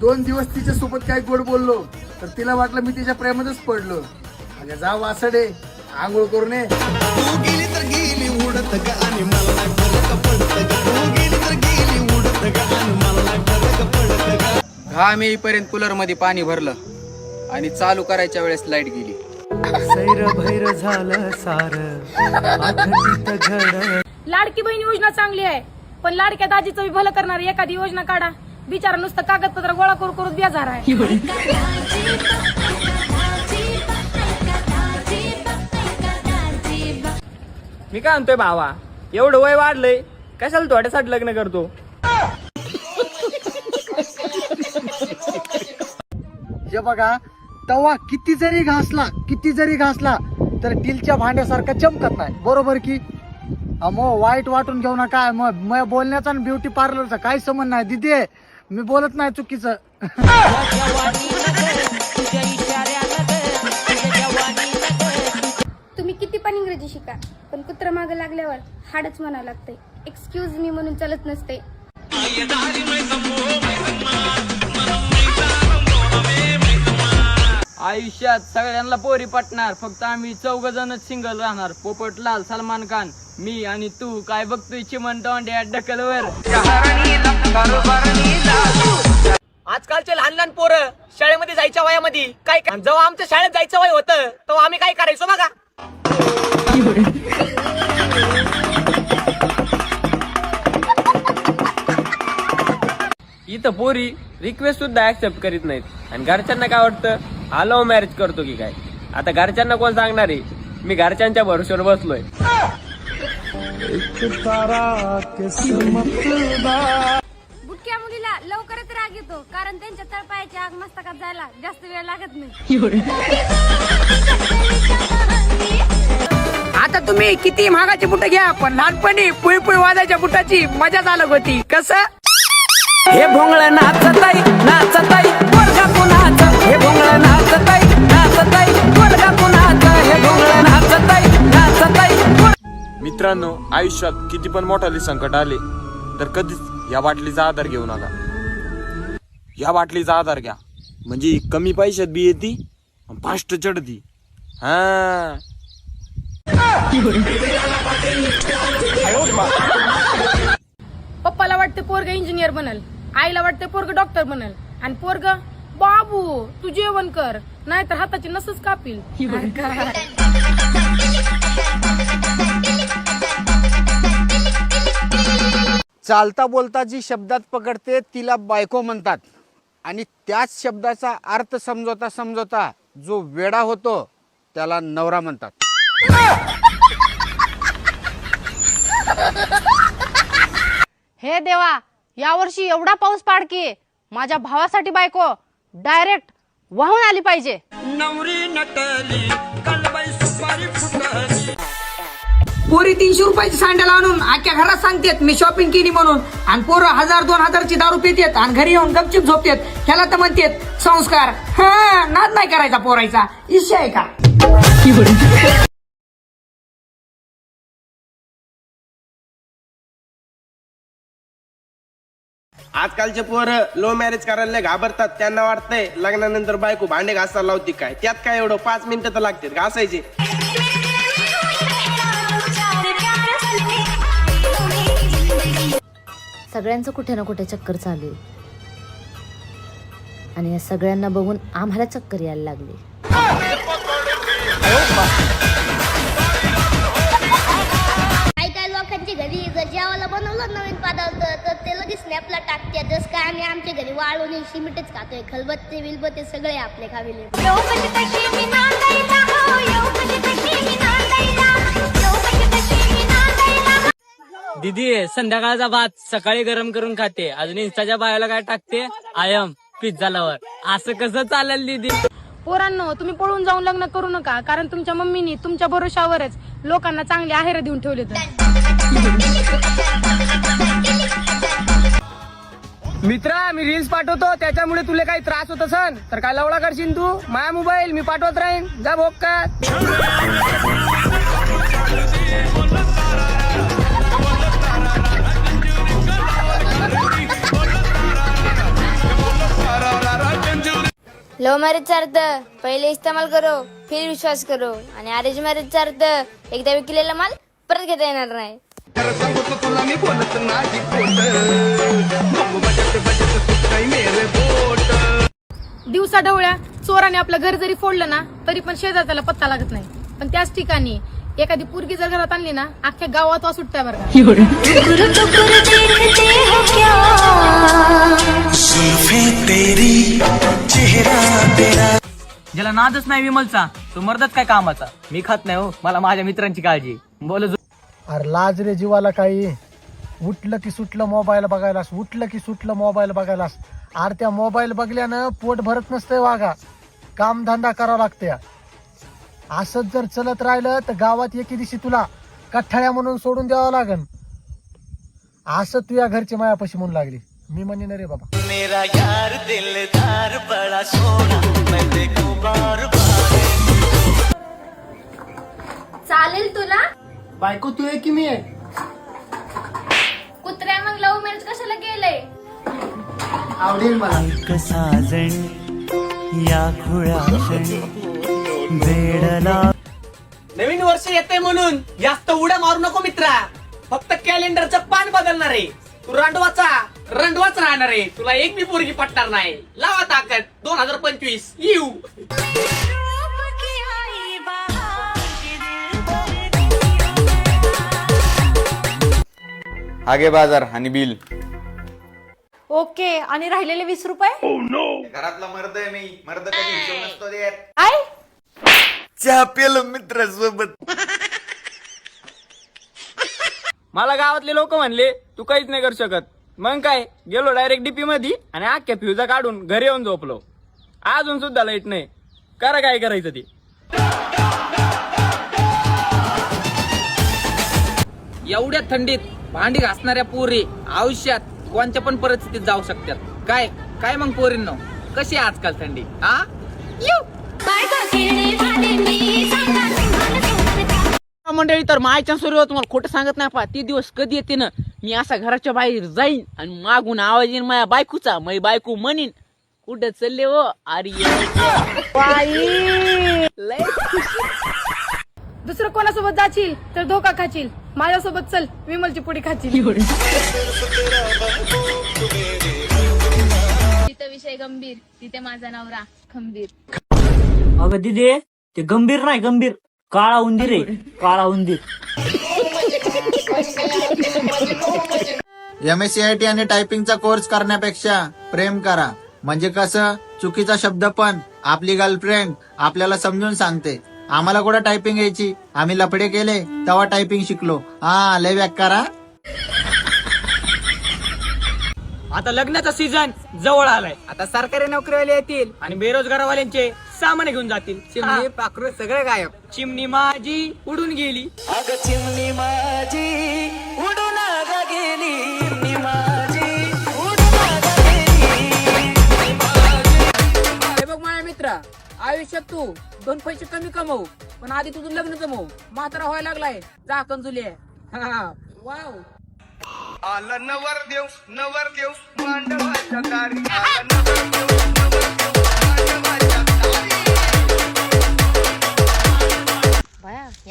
दोन दिवस तिच्या सोबत काही गोड बोललो तर तिला वाटलं मी तिच्या प्रेमातच पडलो. अगं जा वासडे आंघोळ करून ये. घाम येईपर्यंत कूलरमध्ये पाणी भरलं आणि चालू करायच्या वेळेस लाइट गेली. सैर भैर झालं सार लाडकी बहीण योजना चांगली आहे पण लाडक्या दाजीचं बी भलं करणारी एखादी योजना काढा. बिचारा नुसतं कागदपत्र गोळा करू करू बेजार आहे. मी काय म्हणतोय भावा? एवढं वय वाढलंय कशाला थोड्यासाठी लग्न करतो? हे बघा तवा किती जरी घासला किती जरी घासला तर टीलच्या भांड्यासारखा चमकत नाही. बरोबर की? मग वाईट वाटून घेऊ नका. मग मग बोलण्याचा आणि ब्युटी पार्लरचा काही संबंध नाही. दिदी मी बोलत नाही चुकीचं. तुम्ही किती पण इंग्रजी शिका पण कुत्र मागे लागल्यावर हाडच म्हणावं लागतंय. एक्सक्यूज मी म्हणून चालत नसते. आयुष्यात सगळ्यांना पोरी पटणार फक्त आम्ही चौघ जणच सिंगल राहणार पोपटलाल सलमान खान. मी आणि तू काय बघतोय चिमण तोंड्या डकलवर आजकालचे लहान लहान पोरं शाळेमध्ये जायच्या वयामध्ये काय काय- जेव्हा आमच्या शाळेत जायचं वय होतं तेव्हा आम्ही काय करायचो बघा. इथं पोरी रिक्वेस्ट सुद्धा ऍक्सेप्ट करीत नाहीत. आणि घरच्यांना काय वाटतं? लव्ह मॅरेज करतो की काय? आता घरच्यांना कोण सांगणार आहे? मी घरच्यांच्या भरोश्यावर बसलोय. बुटक्या मुलीला लवकरच राग येतो कारण त्यांच्या तळपायाची आग मस्तकात जायला जास्त वेळ लागत नाही. आता तुम्ही किती महागाची बुट घ्या पण लहानपणी पुई पुई वाजायच्या बुटाची मजाच अलग होती. कसं? हे भोंगळ नाचताई नाचताई पोरगा मित्रांनो आयुष्यात किती पण मोठाले संकट आले तर कधीच या बाटलीचा आधार घेऊ नका. या बाटलीचा आधार घ्या. म्हणजे कमी पैशात बी येते फास्ट चढती. हा. पप्पाला वाटते पोरग इंजिनियर बनल आईला वाटते पोरग डॉक्टर बनल आणि पोरग बाबू तू जेवण कर नाहीतर हाताची नसच कापील. चालता बोलता जी शब्दात पकडते तिला बायको म्हणतात. आणि त्याच शब्दाचा अर्थ समजवता समजवता जो वेडा होतो त्याला नवरा म्हणतात. हे देवा यावर्षी एवढा पाऊस पाडकी माझ्या भावासाठी बायको डायरेक्ट वाहून आली पाहिजे. पोरी तीनशे रुपयाची सँडल आणून आख्या घरात सांगतेत मी शॉपिंग केली म्हणून. आणि पोरं हजार दोन हजारची दारू पितेत आणि घरी येऊन गपचिप झोपतेत. ह्याला तर म्हणतेत संस्कार. हा नाद नाही करायचा पोरायचा. इच्छा आहे का? आजकालचे पोरं लो मॅरेज करायला घाबरतात. त्यांना वाटतंय लग्नानंतर बायको भांडे घासायला लावते काय? त्यात काय एवढं? पाच मिनिटं तर लागतात. घासायचे. सगळ्यांचं कुठे ना कुठे चक्कर चालू आहे. आणि या सगळ्यांना बघून आम्हाला चक्कर यायला लागली. काही काही लोकांच्या घरी जर जेवायला बनवलं नवीन पदार्थ तर ते लगेच स्नॅपला टाकते जसं काय आम्ही आमच्या घरी वाळून सिमेंटच खातोय. खलबत्ते बिलबत्ते सगळे आपले खाविले. दीदी संध्याकाळचा भात सकाळी गरम करून खाते. अजून इंस्टाच्या बायाला काय टाकते? आयम पिझ्झा लवर असं कसं चालेल दीदी? पोरांनो तुम्ही पळून जाऊन लग्न करू नका कारण तुमच्या मम्मीनी तुमच्या भरोशावरच लोकांना चांगले आहेर देऊन ठेवले तर मित्रा मी रील्स पाठवतो त्याच्यामुळे तुला काही त्रास होत असन? तर काय लवडा करशील तू? माझा मोबाईल मी पाठवत राहीन. जा भोग का लव्ह मॅरेजचा अर्थ पहिले इस्तेमाल करो फिर विश्वास करो. आणि अरेंज मॅरेजचा अर्थ एकदा विकलेला माल परत घेता येणार नाही. दिवसा ढवळ्या चोराने आपलं घर जरी फोडलं ना तरी पण शेजारच्याला पत्ता लागत नाही. पण त्याच ठिकाणी एखादी पुरगी जर घरात आणली ना अख्ख्या गावात वा सुट्ट्या बरं का. ज्याला नादच नाही विमलचा तो मर्दच काय कामाचा? मी खात नाही हो मला माझ्या मित्रांची काळजी. बोल अरे लाज रे जीवाला काही. उठलं की सुटलं मोबाईल बघायलास उठलं की सुटलं मोबाईल बघायलास. अरे त्या मोबाईल बघल्यानं पोट भरत नसतंय वागा कामधंदा करावा लागते असंच जर चलत राहिलं तर गावात एके दिवशी तुला कठ्ठाळ्या म्हणून सोडून द्यावं लागन. असं तुझ्या घरची मायापाशी म्हणून लागली. मी म्हणेन रे बाबा. चालेल तुला? बायको तू आहे की मी आहे? कुत्र्या मग लव्ह मॅरेज कशाला केलंय? आवडेल मला. साजण या क्षणी. वेडला नवीन वर्ष येते म्हणून जास्त उड्या मारू नको मित्रा. फक्त कॅलेंडरचं पान बदलणार आहे. तू रंडवाचा रंडवाच राहणार आहे. तुला एक बी पोरगी पटणार नाही. लावा ताकद. दोन हजार पंचवीस. येऊ. आगे बाजार आणि बिल. ओके आणि राहिलेले वीस रुपये? घरातला मर्द आहे मी. मर्द कधी हिशोब नसतो देत. काय चहा पेलो मित्रासोबत. मला गावातले लोक म्हणले तू काहीच नाही करू शकत. मग काय गेलो डायरेक्ट डीपी मध्ये आणि अख्ख्या फ्युजा काढून घरी येऊन झोपलो. अजून सुद्धा लाइट नाही. करा काय करायचं ते. एवढ्या थंडीत भांडी घासणाऱ्या पोरी आयुष्यात कोणत्या पण परिस्थितीत जाऊ शकतात. काय? काय मग पोरींनो? कशी आहे आजकाल थंडी? हा मंडळी तर मायच्या सुरू तुम्हाला खोटं सांगत नाही पा ती दिवस कधी येते ना मी असा घराच्या बाहेर जाईन आणि मागून आवाज येईन माझ्या बायकोचा माझी बायको म्हणीन. कुठं चालले हो? अरे दुसरं कोणासोबत जाशील तर धोका खाशील. माझ्यासोबत चल विमलची पुडी खाशील. तिथं विषय गंभीर तिथे माझा नवरा खंबीर. अगं दिदे ते गंभीर नाही गंभीर. काळा उंदीर आहे काळा उंदीर. M S C I T आणि टायपिंगचा कोर्स करण्यापेक्षा प्रेम करा. म्हणजे कसं? चुकीचा शब्द पण. आपली गर्लफ्रेंड आपल्याला समजून सांगते. आम्हाला कुठं टायपिंग यायची? आम्ही लफडे केले तेव्हा टायपिंग शिकलो. हा लय व्याक करा. आता लग्नाचा सीझन जवळ आलाय. आता सरकारी नोकरीवाले येतील आणि बेरोजगारवाल्यांचे सामान घेऊन जातील. चिमणी पाखरू सगळे गायब. चिमणी माझी उडून गेली. अग चिमणी माझी उडून ग गेली. चिमणी माझी उडून गेली. हे बघ माझ्या मित्रा आयुष्यात तू दोन पैसे कमी कमव पण आधी तुझं लग्न जमव. म्हातारा व्हायला लागलाय. जा कंजुली वाव. आला नवर देव नवर देव मांडवाच्या दारी. आला मांडवाच्या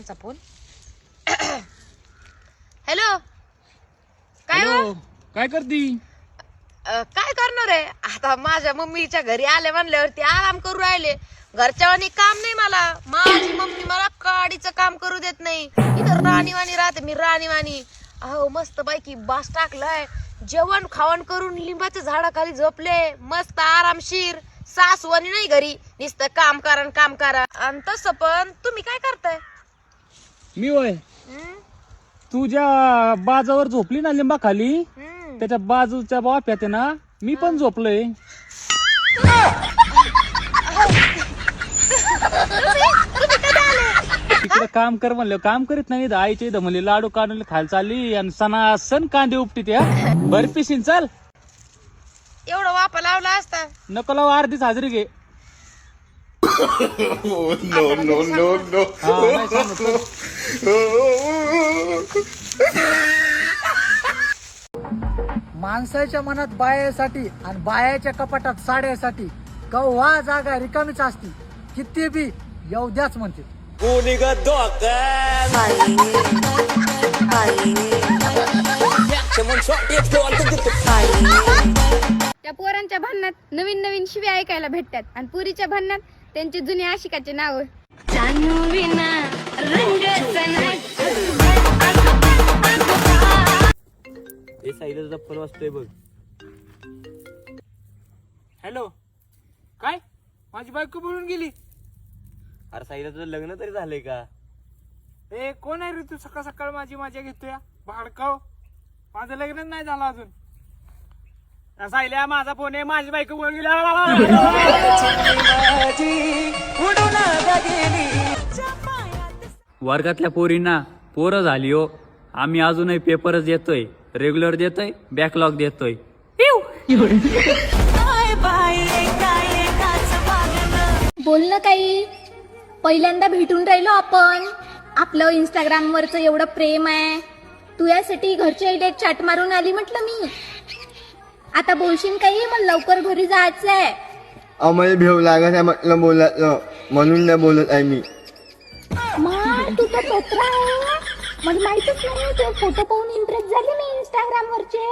यांचा फोन हॅलो? काय हो? काय करती? अ, काय करणार आहे? आता माझ्या मम्मीच्या घरी आले म्हणल्यावरती आराम करू राहिले. घरच्यावानी काम नाही मला. माझी मम्मी मला काडीचं काम करू देत नाही. इथं राणीवाणी राहते मी राणीवाणी अहो मस्त पैकी बास टाकलाय. जेवण खावण करून लिंबाच्या झाडाखाली झोपले. मस्त आरामशीर. सासवानी नाही घरी. नुसतं काम करा न काम करा. आणि तसं पण तुम्ही काय करताय? मी होय? हं? तू ज्या बाजावर झोपली ना लिंबा खाली. त्याच्या बाजूच्या बाप्यात ना मी पण झोपलोय. तिकडे काम कर म्हणलं काम करीत नाही इथं आईच्या इथं म्हणले लाडू काढून खायला चालली आणि सण कांदे उपटी त्या बर पिशीन चाल. एवढं वापा लावला असता. नको लावा अर्धीच हाजरी घे. No, no, no, no. माणसाच्या मनात बायासाठी आणि बायाच्या कपाटात साड्यासाठी कव्हा जागा रिकामीच असती किती बी येऊ द्याच म्हणते त्या पोरांच्या भांडणात नवीन नवीन शिव्या ऐकायला भेटतात आणि पुरीच्या भांडणात त्यांचे जुने आशिकाचे नाव. हे साईला तुझा फोन वाजतोय बघ. हॅलो. काय? माझी बायको बोलून गेली. अरे साईला तुझं लग्न तरी झालंय का? ए कोण आहे रे तू? सकाळ सकाळ माझी माझ्या घेतोय. भाडकाव माझं लग्नच नाही झालं अजून. साईल्या माझा फोन आहे माझी बायको बोलून गेली. वर्गातल्या पोरींना पोरं झाली हो. आम्ही अजूनही पेपरच देतोय रेग्युलर देतोय बॅकलॉग देतोय. बोल ना काही? पहिल्यांदा भेटून राहिलो आपण. आपलं इंस्टाग्राम वरच एवढं प्रेम आहे. तू यासाठी घरच्या इथे चॅट मारून आली म्हटलं मी. आता बोलशील काही मला लवकर घरी जायचंय. आम्हाला भेव लागत आहे म्हटलं बोलत म्हणून नाही बोलत आहे मी. मा तू तर पत्र आहे. मला माहितच नाही ते फोटो पाहून इम्प्रेस झाले मी इंस्टाग्राम वरचे.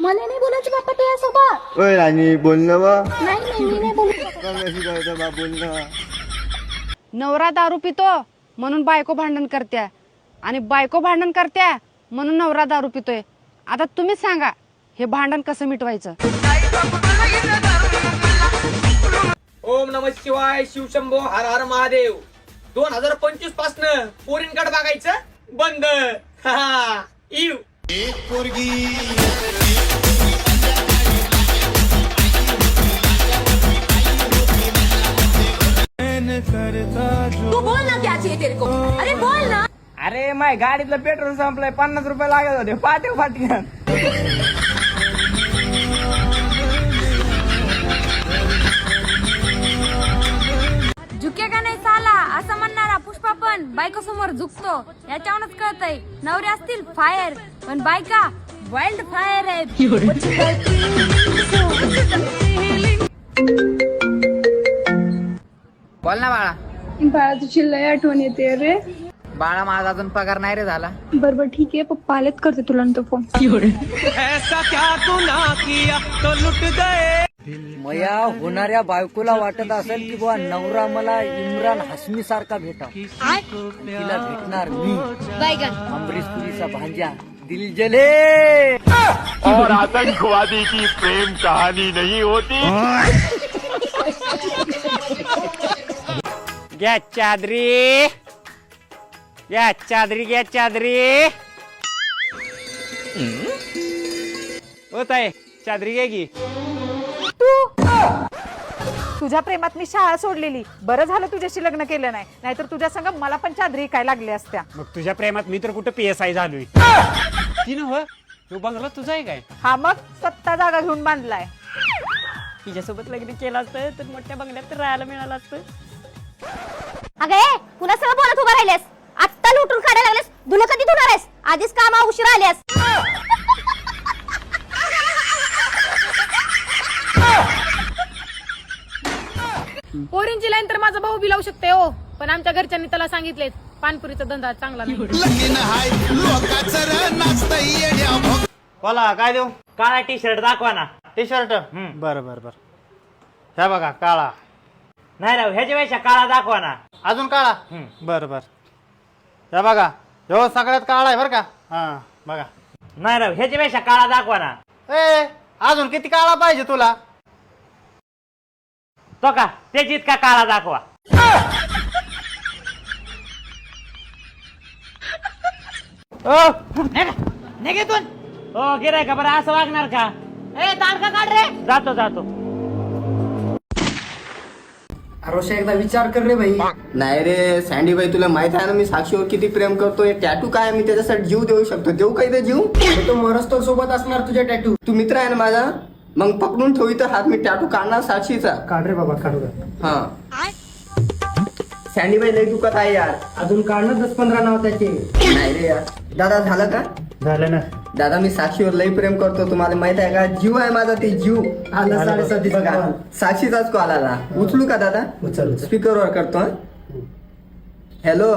मला नाही बोलायचं बाप्पा तुझ्यासोबत. ओय राणी बोलणं बा. नाही नाही मी नाही बोलू बा बोलणं नवरा दारू पितो म्हणून बायको भांडण करत्या आणि बायको भांडण करत्या म्हणून नवरा दारू पितोय. आता तुम्हीच सांगा हे भांडण कसं मिटवायचं? ओम नम शिवाय शिवशंभो हर हर महादेव. दोन हजार पंचवीस पासन पोरींकडे बघायचं? बंद. इव एक पोरगी तू बोल ना क्या चाहिए तेरे को. अरे बोल ना. अरे माय गाडीतलं पेट्रोल संपलंय. पन्नास रुपये लागत होते. फाटी झुके पण बायको समोर झुकतो. याच्यावरच कळतय नवरे असतील फायर पण बायका वाईल्ड फायर आहे बोल ना बाळा. बाळा तुझी लय आठवण येते रे. बाळा माझा अजून पगार नाही रे झाला. बरोबर ठीक आहे. पप्पा आलेत करते तुला नंतर फोन मया होणाऱ्या बायकोला वाटत असेल की बुवा नवरा मला इम्रान हसमी सारखा भेटा तिला भेटणार मी. अमरीश पुरीचा भांजा. दिल जले. घ्या चादरी? घ्या चादरी घ्या चादरी? होत आहे चादरी घ्या की तुझ्या प्रेमात मी शाळा सोडलेली. बरं झालं तुझ्याशी लग्न केलं नाही. नाहीतर तुझ्या संग मला पण चादरी काय लागल्या असत्या. मग तुझ्या प्रेमात मी तर कुठं पी एस आय झालोय? ती तो बंगला तुझा आहे काय? हा मग सत्ता जागा घेऊन बांधलाय. तिच्यासोबत लग्न केलं असतं तर मोठ्या बंगल्यात तर राहायला मिळालं असतं. अगे पुन्हा सगळं बोलत उभा राहिलेस. आत्ता लुटून काढायला लागलेस. धुलं कधी धुणार आहेस? आधीच कामा उशिरा आल्यास. पोरींची लाईन तर माझा भाऊ बी लावू शकते हो. पण आमच्या घरच्यांनी त्याला सांगितले पानपुरीचा धंदा चांगला नाही. लगीन हाय लोकांचं र नाचतंय येड्या भोग बोला काय देऊ? काळा टी शर्ट दाखवा ना. टी शर्ट बरं बरं बरं. ह्या बघा काळा. नाही राव ह्याच्या पेक्षा काळा दाखवा ना. अजून काळा? बरं बरं. ह्या बघा हो सगळ्यात काळा आहे बरं का? हा. बघा. नाही राव ह्याच्या पेक्षा काळा दाखवा ना. ए अजून किती काळा पाहिजे तुला? तो का त्याची इतका काळा दाखवा. निघेतून हो गिराय का बरं असं वागणार का? ए तारखा काढ रे. जातो जातो. अरोशा एकदा विचार कर रे भाई. नाही रे सँडी भाई तुला माहीत आहे ना मी साक्षीवर किती प्रेम करतोय. टॅटू काय मी त्याच्यासाठी जीव देऊ शकतो. देऊ काय ते जीव? तो मरस्तोर सोबत असणार तुझ्या टॅटू तू मित्र आहे ना माझा? मग पकडून ठेवी तर हात मी टॅटू काढणार साक्षीचा. काढ रे बाबा काढू हा. सँडी भाई लई दुखत आहे यार. अजून काढणं दस पंधरा नाव त्याचे. नाही रे यार. दादा झालं का? झालं ना. दादा मी साक्षीवर लई प्रेम करतो तुम्हाला माहीत आहे का? जीव आहे माझा ते जीव. आलं बघा. साक्षीचाच कॉल आला. उचलू का दादा? उचल स्पीकरवर करतो हॅलो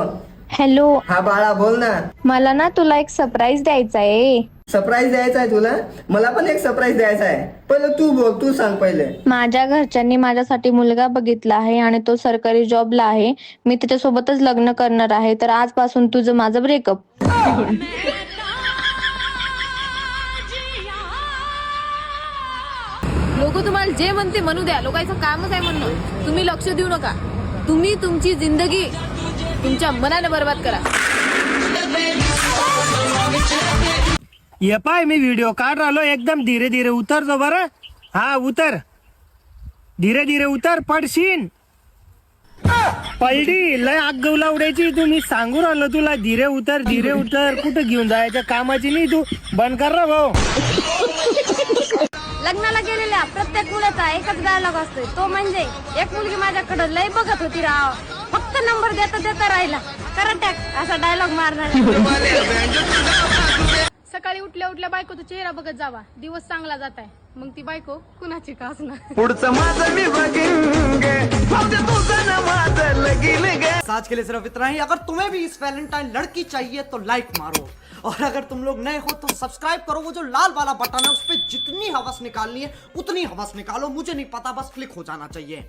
हॅलो हा बाळा बोल ना. मला ना तुला एक सरप्राईज द्यायचा आहे. सरप्राईज द्यायचा आहे तुला? मला पण एक सरप्राईज द्यायचा आहे. पहिलं तू बोल तू सांग पहिले. माझ्या घरच्यांनी माझ्यासाठी मुलगा बघितला आहे आणि तो सरकारी जॉबला आहे. मी त्याच्यासोबतच लग्न करणार आहे तर आजपासून तुझं माझं ब्रेकअप लोक तुम्हाला जे म्हणते म्हणू द्या. लोकांचं कामच आहे म्हणणं. तुम्ही लक्ष देऊ नका. तुम्ही तुमची जिंदगी तुमच्या मनाने बर्बाद करा. ये पाय मी व्हिडिओ काढ राहिलो एकदम धीरे धीरे उतरतो बरं. हा उतर. धीरे धीरे उतर पडशीन. पलटी लय आग उडायची तू मी सांगू राहिलो तुला धीरे उतर धीरे उतर. कुठं घेऊन जायच्या कामाची नाही तू. बंद कर ना भाऊ. लग्नाला गेलेल्या प्रत्येक मुलाचा एकच डायलॉग असतोय. तो म्हणजे एक मुलगी माझ्याकडे लय बघत होती राव. फक्त नंबर देता देता राहिला. करंट असा डायलॉग मारणार सकाळी उठल्या उठल्या बायकोचा चेहरा बघत जावा. दिवस चांगला जात आहे मग ती बायको कुणाची का असणार? पुढचं माझं मी बघीन गे. भाऊ दे तुझं ना माझं लगीन गे. आज के लिए सिर्फ इतना ही अगर तुम्हें भी इस वैलेंटाइन लड़की चाहिए तो लाइक मारो। और अगर तुम लोग नए हो तो सब्सक्राइब करो। वो जो लाल वाला बटन है उस पर जितनी हवस निकालनी है उतनी हवस निकालो। मुझे नहीं पता बस क्लिक हो जाना चाहिए।